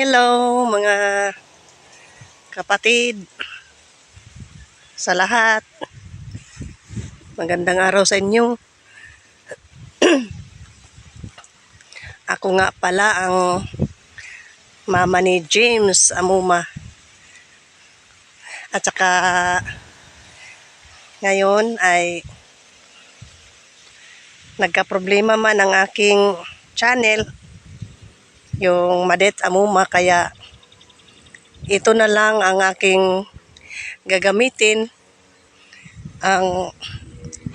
Hello mga kapatid sa lahat. Magandang araw sa inyo. Ako nga pala ang mama ni James Amuma. At saka ngayon ay nagka-problema man ang aking channel yung Madet Amuma kaya ito na lang ang aking gagamitin ang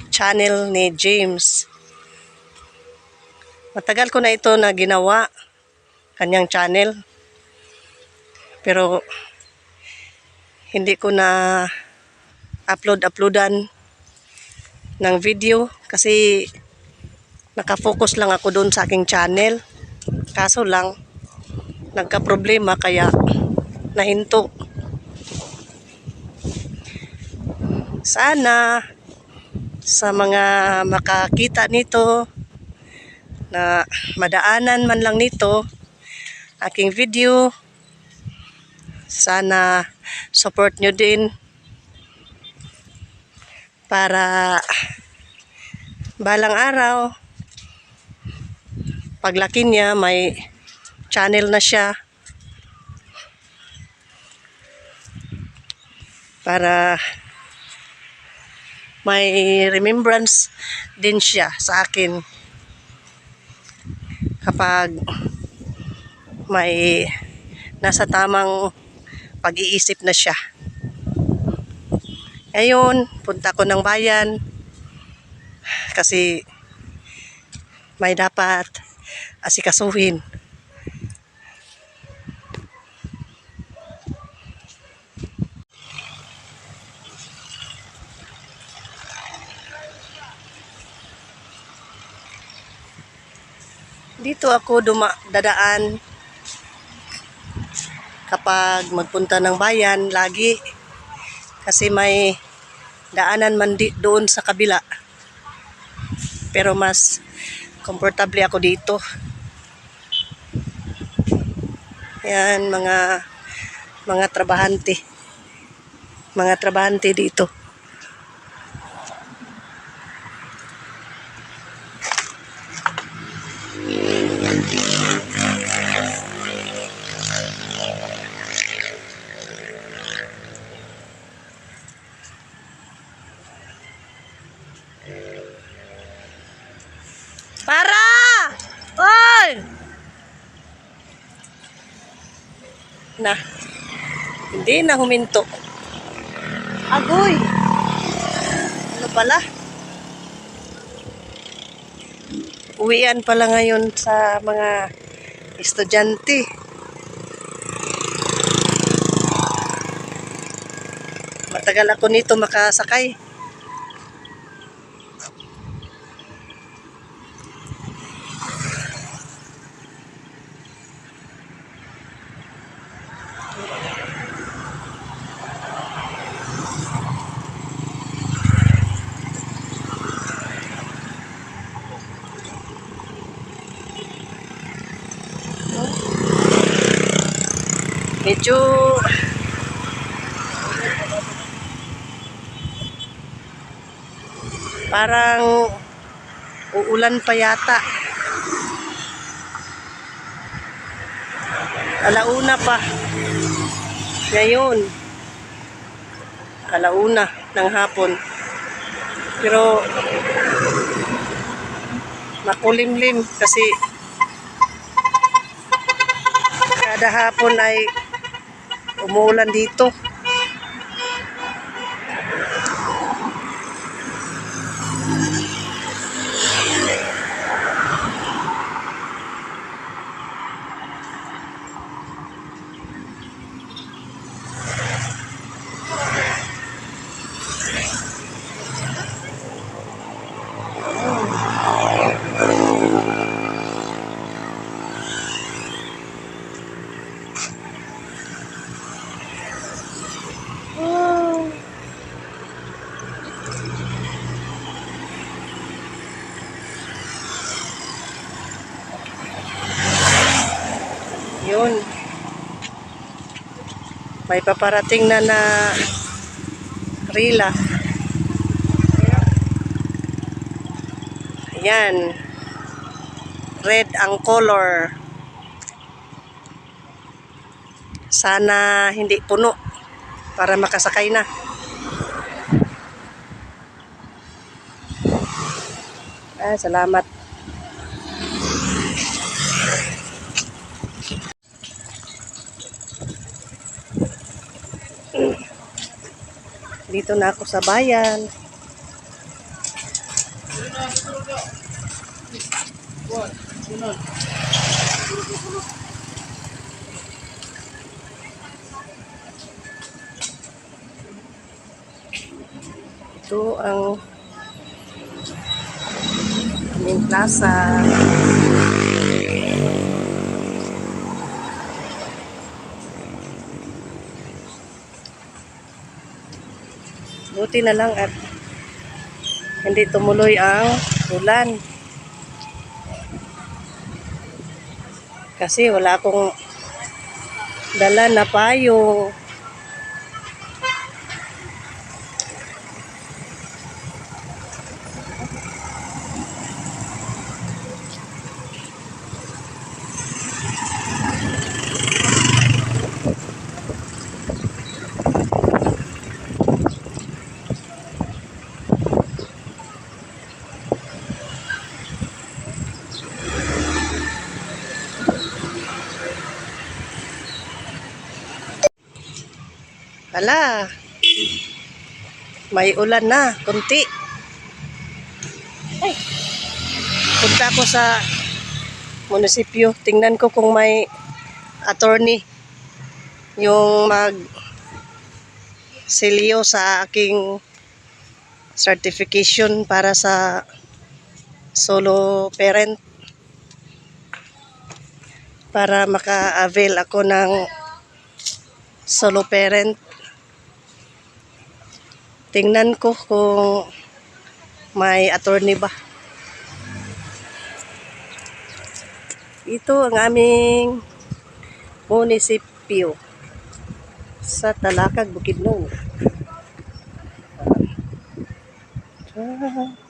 channel ni James. Matagal ko na ito na ginawa kanyang channel. Pero hindi ko na upload-uploadan ng video kasi nakafocus lang ako doon sa aking channel. Kaso lang, nagka-problema kaya nahinto. Sana sa mga makakita nito na madaanan man lang nito aking video sana support nyo din para balang araw paglaki niya may channel na siya. Para may remembrance din siya sa akin. Kapag may nasa tamang pag-iisip na siya. Ngayon, punta ko ng bayan. Kasi may dapat asikasuhin. Dito ako duma dadaan kapag magpunta ng bayan lagi kasi may daanan man di, doon sa kabila. Pero mas komportable ako dito. Yan mga mga trabahante. Mga trabahante dito. Para! Na. Hindi na huminto. Agoy! Ano pala? Uwian pala ngayon sa mga estudyante. Matagal ako nito makasakay. Medyo parang uulan pa yata. Alauna pa. Ngayon. Alauna ng hapon. Pero makulimlim kasi kada hapon ay umuulan dito. May paparating na na rila. Ayan. Red ang color. Sana hindi puno para makasakay na. Ah, salamat. Dito na ako sa bayan. Ito ang aming plaza. Buti na lang at hindi tumuloy ang ulan. Kasi wala akong dala na payo. Hala. May ulan na, kunti. Ay. Punta ako sa munisipyo. Tingnan ko kung may attorney yung mag silyo sa aking certification para sa solo parent para maka-avail ako ng solo parent Tingnan ko kung may attorney ba. Ito ang aming munisipyo sa Talakag, Bukidnon. Ah.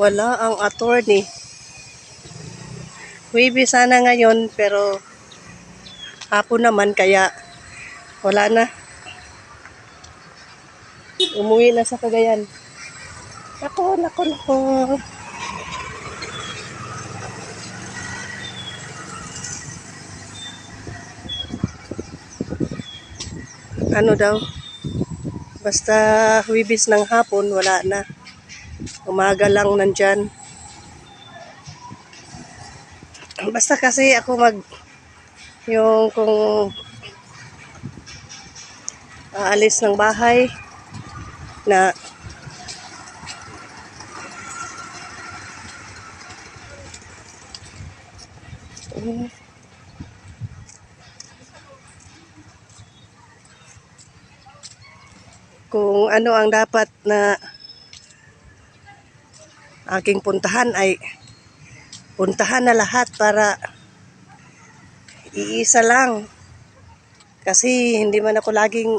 Wala ang attorney. Maybe sana ngayon pero hapon naman kaya wala na. Umuwi na sa Cagayan. Nako, nako, nako. Ano daw? Basta huwibis ng hapon, wala na. Umaga lang nandyan. Basta kasi ako mag yung kung aalis ng bahay na kung ano ang dapat na aking puntahan ay puntahan na lahat para iisa lang. Kasi hindi man ako laging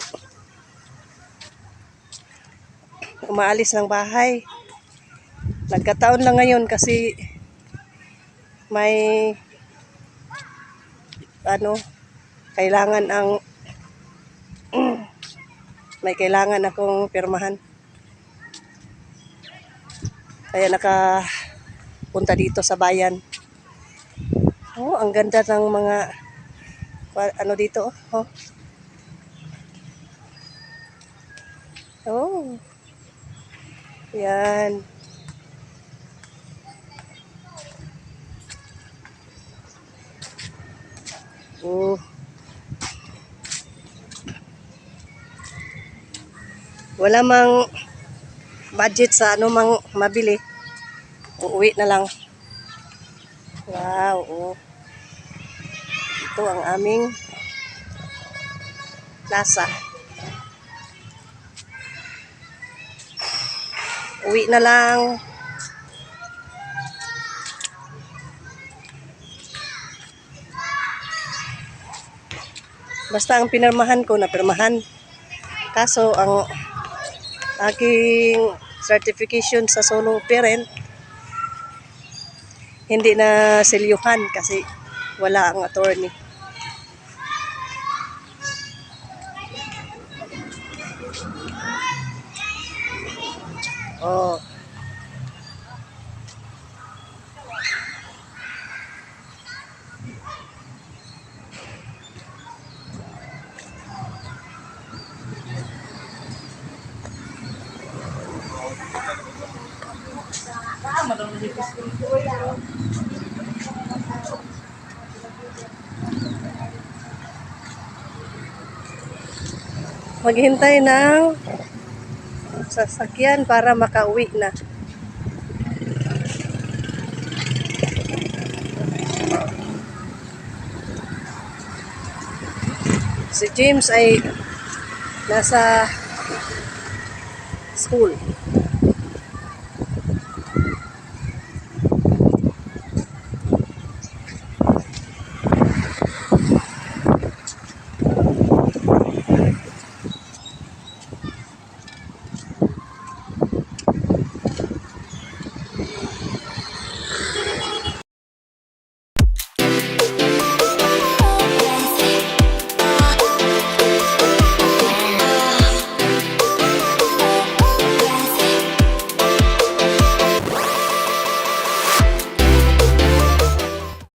umaalis ng bahay. Nagkataon lang ngayon kasi may ano kailangan ang may kailangan akong pirmahan. Kaya naka punta dito sa bayan. Oh, ang ganda ng mga ano dito, oh. Oh. Yan. Oh. Wala mang budget sa ano mang mabili. Uuwi na lang. Wow, oh. Ito ang aming plaza. Uwi na lang. Basta ang pinirmahan ko, napirmahan. Kaso ang aking certification sa solo parent, hindi na silyuhan kasi wala ang attorney. Oh. Maghintay ng sasakyan para makauwi na. Si James ay nasa school.